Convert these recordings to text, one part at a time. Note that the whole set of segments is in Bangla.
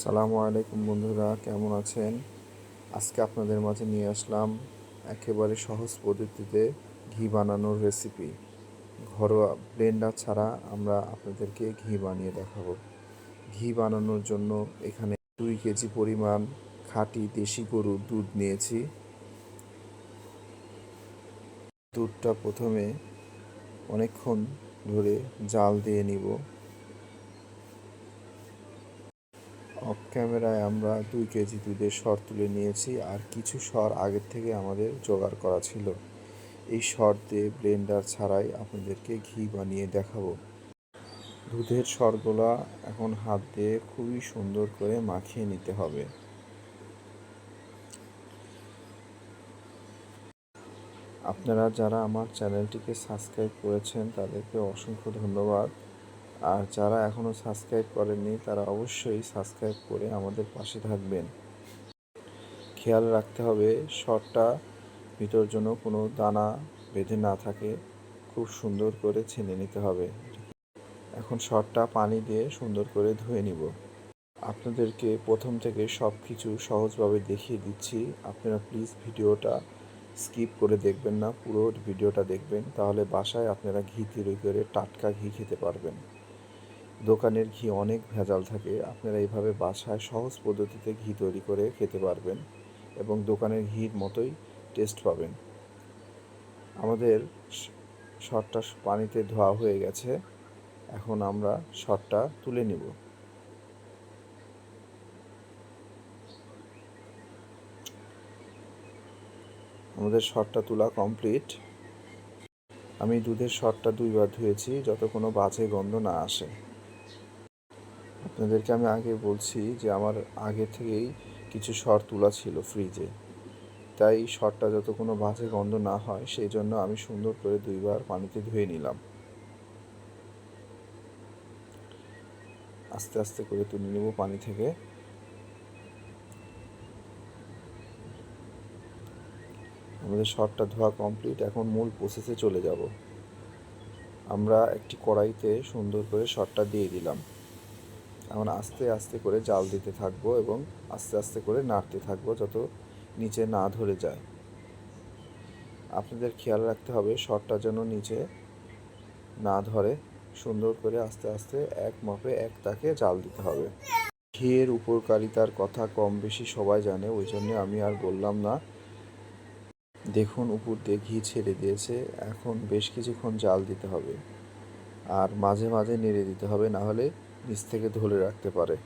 সালামু আলাইকুম বন্ধুরা, কেমন আছেন? আজকে আপনাদের মাঝে নিয়ে আসলাম একেবারে সহজ পদ্ধতিতে ঘি বানানোর রেসিপি ঘরোয়া ব্লেন্ডার ছাড়া আমরা আপনাদেরকে ঘি বানিয়ে দেখাবো। ঘি বানানোর জন্য এখানে দুই কেজি পরিমাণ খাঁটি দেশি গরুর দুধ নিয়েছি। দুধটা প্রথমে অনেকক্ষণ ধরে জাল দিয়ে নিব। অফ ক্যামেরায় আমরা দুই কেজি দুধের সর তুলে নিয়েছি, আর কিছু সর আগের থেকে আমাদের জোগাড় করা ছিল। এই সর দিয়ে ব্লেন্ডার ছাড়াই আপনাদেরকে ঘি বানিয়ে দেখাবো। দুধের সরগুলা এখন হাত দিয়ে খুবই সুন্দর করে মাখিয়ে নিতে হবে। আপনারা যারা আমার চ্যানেলটিকে সাবস্ক্রাইব করেছেন, তাদেরকে অসংখ্য ধন্যবাদ। আর যারা এখনও সাবস্ক্রাইব করেননি, তারা অবশ্যই সাবস্ক্রাইব করে আমাদের পাশে থাকবেন। খেয়াল রাখতে হবে, শটটা ভিতর জন্য কোনো দানা বেঁধে না থাকে, খুব সুন্দর করে ছেনে নিতে হবে। এখন শটটা পানি দিয়ে সুন্দর করে ধুয়ে নিব। আপনাদেরকে প্রথম থেকে সব কিছু সহজভাবে দেখিয়ে দিচ্ছি। আপনারা প্লিজ ভিডিওটা স্কিপ করে দেখবেন না, পুরো ভিডিওটা দেখবেন, তাহলে বাসায় আপনারা ঘি তৈরি করে টাটকা ঘি খেতে পারবেন। দোকানের ঘি অনেক ভেজাল থাকে, আপনারা এইভাবে বাসায় সহজ পদ্ধতিতে ঘি তৈরি করে খেতে পারবেন এবং দোকানের ঘির মতোই টেস্ট পাবেন। আমাদের শটটা পানিতে ধোয়া হয়ে গেছে, এখন আমরা শটটা তুলে নিব। আমাদের শটটা তোলা কমপ্লিট আমি দুধের শটটা দুইবার ধুয়েছি যত কোনো বাজে গন্ধ না আসে। আপনাদেরকে আমি আগে বলছি যে আমার আগে থেকেই কিছু শর তোলা ছিল ফ্রিজে তাই শরটা যত কোনো বাজে গন্ধ না হয়, সেই জন্য আমি সুন্দর করে দুইবার পানিতে ধুয়ে নিলাম। আস্তে আস্তে করে তুলে নেব পানি থেকে। আমাদের শরটা ধোয়া কমপ্লিট এখন মূল প্রসেসে চলে যাব। আমরা একটি কড়াইতে সুন্দর করে শরটা দিয়ে দিলাম। এখন আস্তে আস্তে করে জাল দিতে থাকব এবং আস্তে আস্তে করে নাড়তে থাকব যত নিচে না ধরে যায়। আপনাদের খেয়াল রাখতে হবে শটটা যেন নিচে না ধরে। সুন্দর করে আস্তে আস্তে এক মাপে এক তাকে জাল দিতে হবে। ঘিয়ের উপকারিতার কথা কম বেশি সবাই জানে, ওই জন্য আমি আর বললাম না। দেখুন, উপর দিয়ে ঘি ছেড়ে দিয়েছে, এখন বেশ কিছুক্ষণ জাল দিতে হবে। আর মাঝে মাঝে নেড়ে দিতে হবে, না হলে নিচ থেকে ধরে রাখতে পারে।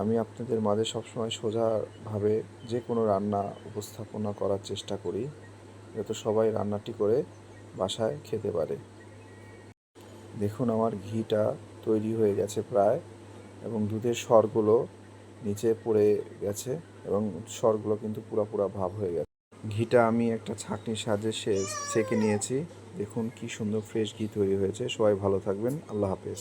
আমি আপনাদের মাঝে সবসময় সোজাভাবে যে কোনো রান্না উপস্থাপনা করার চেষ্টা করি, যাতে সবাই রান্নাটি করে বাসায় খেতে পারে। দেখুন আমার ঘিটা তৈরি হয়ে গেছে প্রায়, এবং দুধের স্বরগুলো নিচে পড়ে গেছে, এবং স্বরগুলো কিন্তু পুরা পুরা ভাব হয়ে গেছে। ঘিটা আমি একটা ছাঁকনির সাহায্যে সে ছেঁকে নিয়েছি। দেখুন কি সুন্দর ফ্রেশ ঘি তৈরি হয়েছে। সবাই ভালো থাকবেন। আল্লাহ হাফেজ।